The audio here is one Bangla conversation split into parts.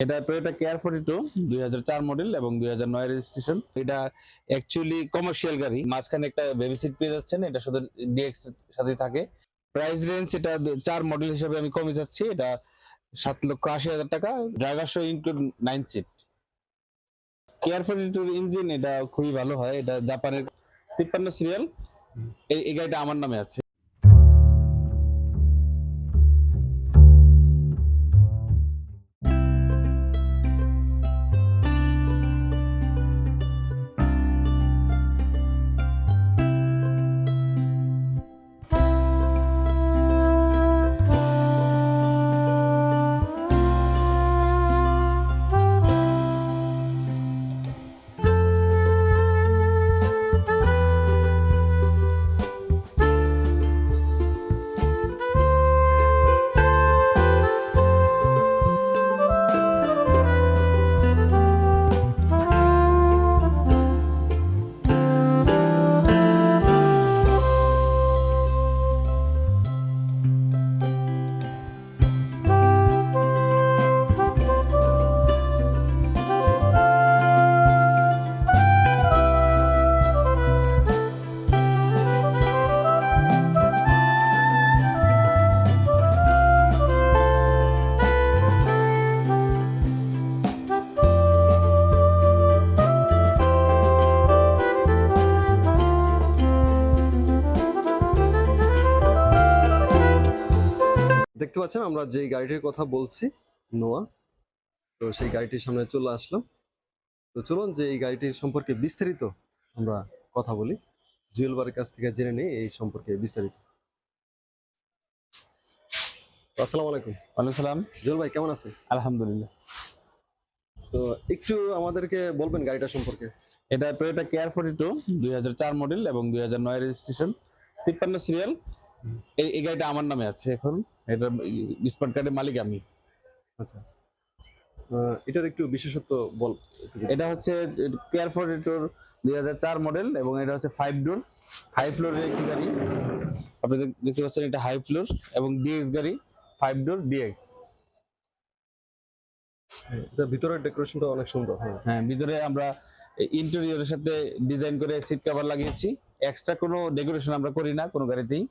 এটা টয়োটা কেয়ার ফোর্টি টু দুই হাজার চার মডেল এবং দুই হাজার নয় রেজিস্ট্রেশন এটা অ্যাকচুয়ালি কমার্শিয়াল গাড়ি। মাঝখানে একটা বেবি সিট পেয়ে যাচ্ছেন, এটা শুধু ডিএক্স সাথে থাকে। প্রাইস রেঞ্জ এটা চার মডেল হিসেবে আমি কমে যাচ্ছি। এটা সাত লক্ষ আশি হাজার টাকা। ড্রাইভার সহ include nine seat care forty tour engine এটা খুবই ভালো হয়। এটা জাপানের তিপ্পান্ন সিরিয়াল এই গাড়িটা আমার নামে আছে। দেখতে পাচ্ছেন আমরা যে গাড়িটির কথা বলছি নোয়া তো সেই গাড়িটির সামনে চলে আসলাম। তো চলুন যে এই গাড়িটির সম্পর্কে বিস্তারিত আমরা কথা বলি। জুয়েল বারের কাছ থেকে জেনে নেই এই সম্পর্কে বিস্তারিত। আসসালামু আলাইকুম। ওয়ালাইকুম সালাম। জুয়েল ভাই কেমন আছেন? আলহামদুলিল্লাহ। তো একটু আমাদেরকে বলবেন গাড়িটা সম্পর্কে। এটা টয়োটা কেয়ার ফোর্টি টু দুই হাজার চার মডেল এবং দুই হাজার নয় রেজিস্ট্রেশন তিপ্পান্ন সিরিয়াল এই এই গাড়িটা আমার নামে আছে এখন। এটা স্মার্ট কার্ডের মালিক আমি। আচ্ছা আচ্ছা। এটার একটু বিশেষত্ব বল এটা হচ্ছে কেয়ার ফোর্টি টুর দুই হাজার চার মডেল এবং এটা হচ্ছে ফাইভ ডোর হাই ফ্লোরের একটি গাড়ি। আপনি দেখতে পাচ্ছেন এটা হাই ফ্লোর এবং ডিএক্স গাড়ি ফাইভ ডোর ডিএক্স ভিতরের ডেকোরেশনটা অনেক সুন্দর হ্যাঁ। হ্যাঁ ভিতরে আমরা ইন্টেরিয়রের সাথে ডিজাইন করে সিট কভার লাগিয়েছি। এক্সট্রা কোনো ডেকোরেশন আমরা করি না কোনো গাড়িতেই।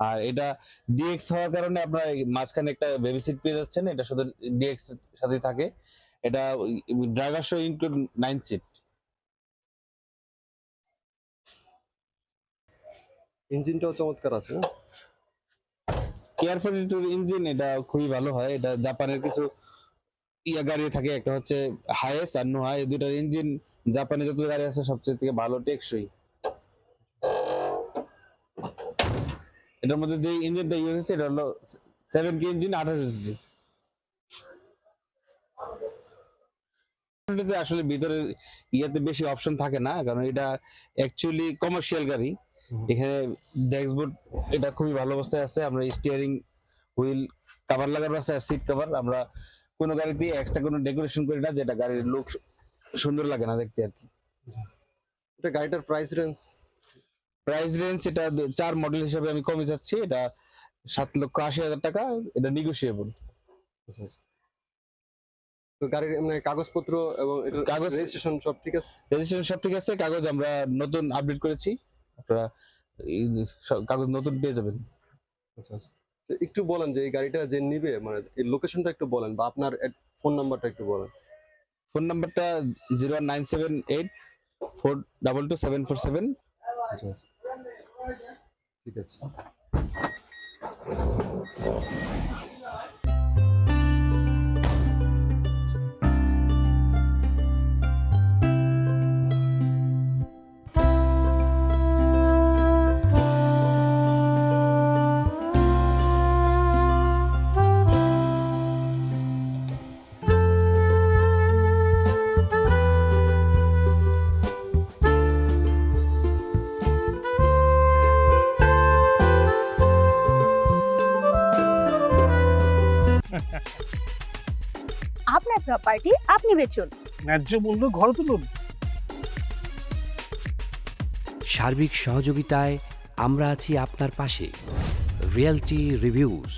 আর এটা ডিএক্স হওয়ার কারণে আপনার মাঝখানে একটা বেবি সিট পেয়ে যাচ্ছেন এটা শুধু ডিএক্স সাথে থাকে। এটা ড্রাইভার সহ ইনক্লুড নাইন সিট ইঞ্জিনটাও চমৎকার আছে। না? কেয়ার ফোর্টি টুর ইঞ্জিন এটা খুবই ভালো হয়। এটা জাপানের কিছু ইয়া গাড়ি থাকে একটা হচ্ছে হায়েস আর নোহা এই দুটার ইঞ্জিন জাপানে যত গাড়ি আছে সবচেয়ে থেকে ভালো টেকসই। এটার মধ্যে যে ইঞ্জিনটা ইউজ হচ্ছে এটা হলো সেভেন কে ইঞ্জিন আঠারো সিসি আসলে ভিতরে ইয়াতে বেশি অপশন থাকে না কারণ এটা অ্যাকচুয়ালি কমার্শিয়াল গাড়ি। এখানে ড্যাশবোর্ড এটা খুবই ভালো অবস্থায় আছে। আমরা স্টিয়ারিং হুইল কভার লাগানো আছে আর সিট কভার আমরা কোনো গাড়িতে এক্সট্রা কোনো ডেকোরেশন করি না যেটা গাড়ির লুক সুন্দর লাগে না দেখতে আর কি। এটা গাড়িটার প্রাইস রেঞ্জ প্রাইস রেঞ্জ এটা চার মডেল হিসেবে আমি কমে যাচ্ছি এটা সাত লক্ষ আশি হাজার টাকা এটা নিগোসিয়েবল আচ্ছা আচ্ছা। তো গাড়ির মানে কাগজপত্র এবং কাগজ- রেজিস্ট্রেশন সব ঠিক আছে? রেজিস্ট্রেশন সব ঠিক আছে কাগজ আমরা নতুন আপডেট করেছি আপনারা কাগজ নতুন পেয়ে যাবেন। আচ্ছা আচ্ছা। একটু বলেন যে এই গাড়িটা যে নিবে মানে এই লোকেশনটা একটু বলেন বা আপনার ফোন নাম্বারটা একটু বলেন। ফোন নাম্বারটা zero nine seven eight four double two seven four seven আচ্ছা আচ্ছা। ঠিক আছে আপনার প্রপার্টি আপনি বেচুন। ন্যায্য মূল্য ঘর তুলুন। সার্বিক সহযোগিতায় আমরা আছি আপনার পাশে। Realty reviews